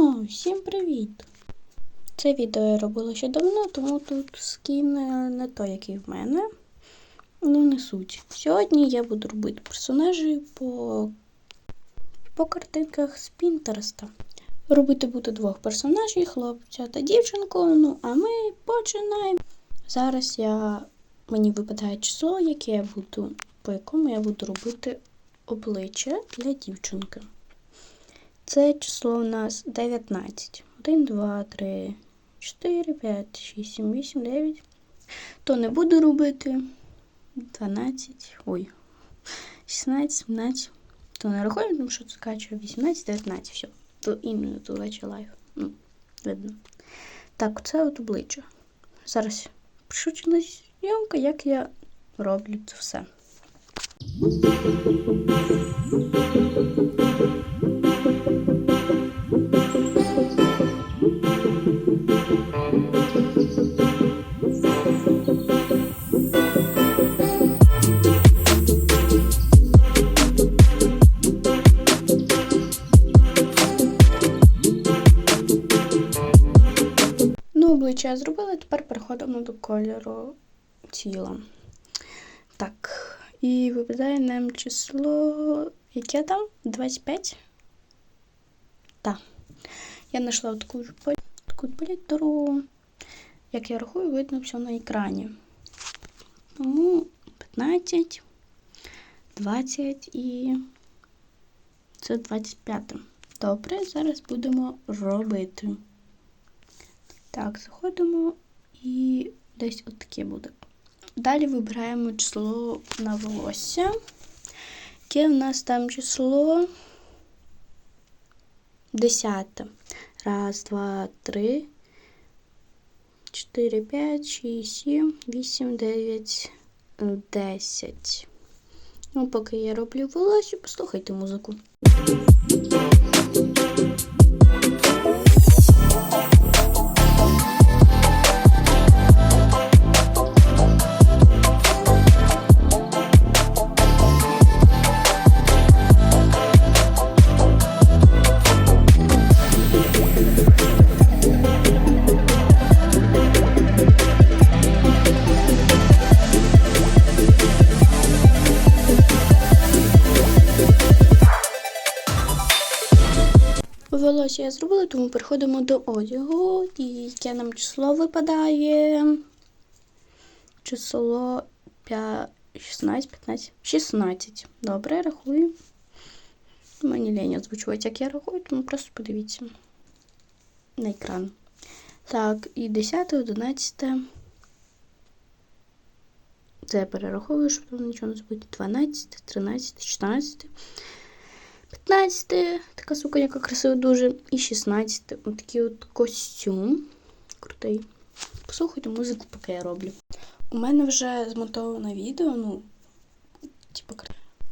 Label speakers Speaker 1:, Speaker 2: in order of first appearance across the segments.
Speaker 1: О, всім привіт! Це відео я робила ще давно, тому тут скін е, не той, який в мене. Ну, не суть. Сьогодні я буду робити персонажі по, по картинках з Пінтереста. Робити буду двох персонажів, хлопця та дівчинку. Ну, а ми починаємо. Зараз я мені випадає число, яке я буду, по якому я буду робити обличчя для дівчинки. Це число у нас 19. 1, 2, 3, 4, 5, 6, 7, 8, 9. То не буду робити. 12. Ой. 16, 17. То не рахуємо, тому що скачує 18, 19. Все. То іменно то вече лайф. Ну, видно. Так, це от обличчя. Зараз пишу на зйомка, як я роблю це все. Я зробила, тепер переходимо до кольору тіла. Так, і випадає нам число. Яке там? 25? Так. Я знайшла таку, таку палітру. Як я рахую, видно все на екрані. Тому 15, 20 і це 25. Добре, зараз будемо робити. Так, заходимо і десь отаке буде. Далі вибираємо число на волосся. Яке в нас там число 10. Раз, два, три, чотири, п'ять, шість, сім, вісім, дев'ять, десять. Ну, поки я роблю волосся, послухайте музику. Волосся я зробила, тому переходимо до одягу. І яке нам число випадає? Число 5, 16, 15, 16. Добре, рахую. Мені лень озвучувати, як я рахую, тому просто подивіться на екран. Так, і 10, 11. Це я перераховую, щоб там нічого не забути. 12, 13, 14. 15, така сука, яка красива дуже. І 16. Ось такий от костюм. Крутий. Послухайте музику, поки я роблю. У мене вже змонтоване відео, ну, типу,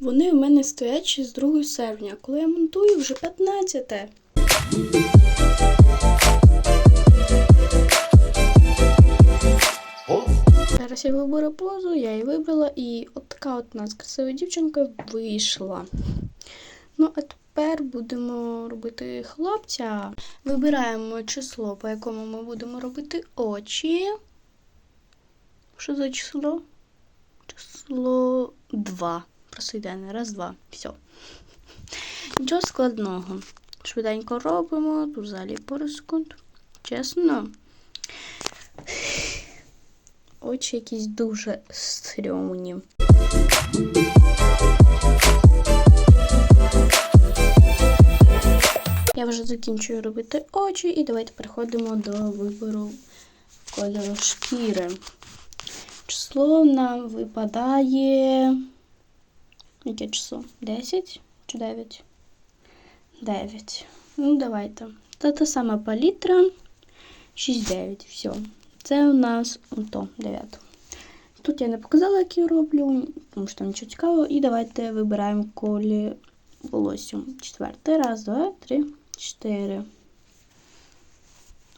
Speaker 1: вони у мене стоять ще з 2 серпня. Коли я монтую, вже 15. Зараз я виберу позу, я її вибрала, і от така от у нас красива дівчинка вийшла. Ну, а тепер будемо робити хлопця. Вибираємо число, по якому ми будемо робити очі. Що за число? Число 2. Просто не раз, два. Все. Нічого складного. Швиденько робимо. Тут взагалі пару секунд. Чесно. Очі якісь дуже стрьомні. Я вже закінчую робити очі, і давайте переходимо до вибору кольору шкіри. Число нам випадає. Яке число? 10 чи 9? 9. Ну, давайте. Це та сама палітра. 6-9. Все. Це у нас ото 9. Тут я не показала, як я роблю, тому що там нічого цікавого. І давайте вибираємо колі волосся. Четвертий. Раз, два, три, чотири.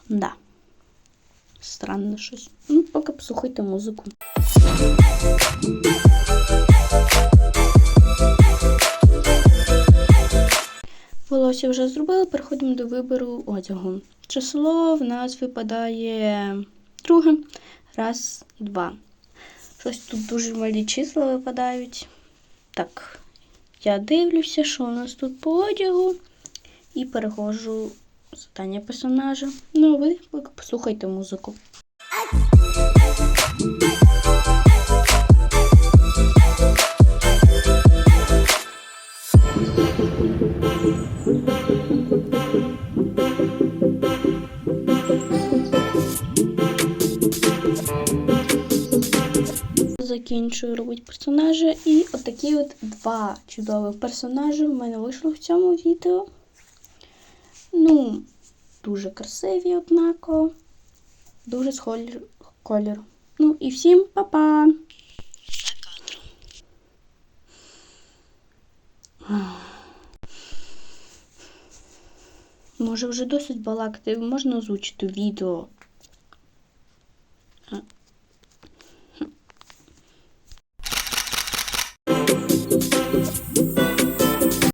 Speaker 1: Да. Странно щось. Ну, поки послухайте музику. Волосся вже зробили, переходимо до вибору одягу. Число в нас випадає друге. Раз, два. Щось тут дуже малі числа випадають. Так, я дивлюся, що у нас тут по одягу. І переходжу задання персонажа. Ну, а ви послухайте музику. Закінчую робити персонажа. І отакі от два чудових персонажі в мене вийшло в цьому відео. Ну, дуже красиві, однаково. Дуже з колір-. Ну і всім па-па! Може вже досить балакати, можна озвучити відео.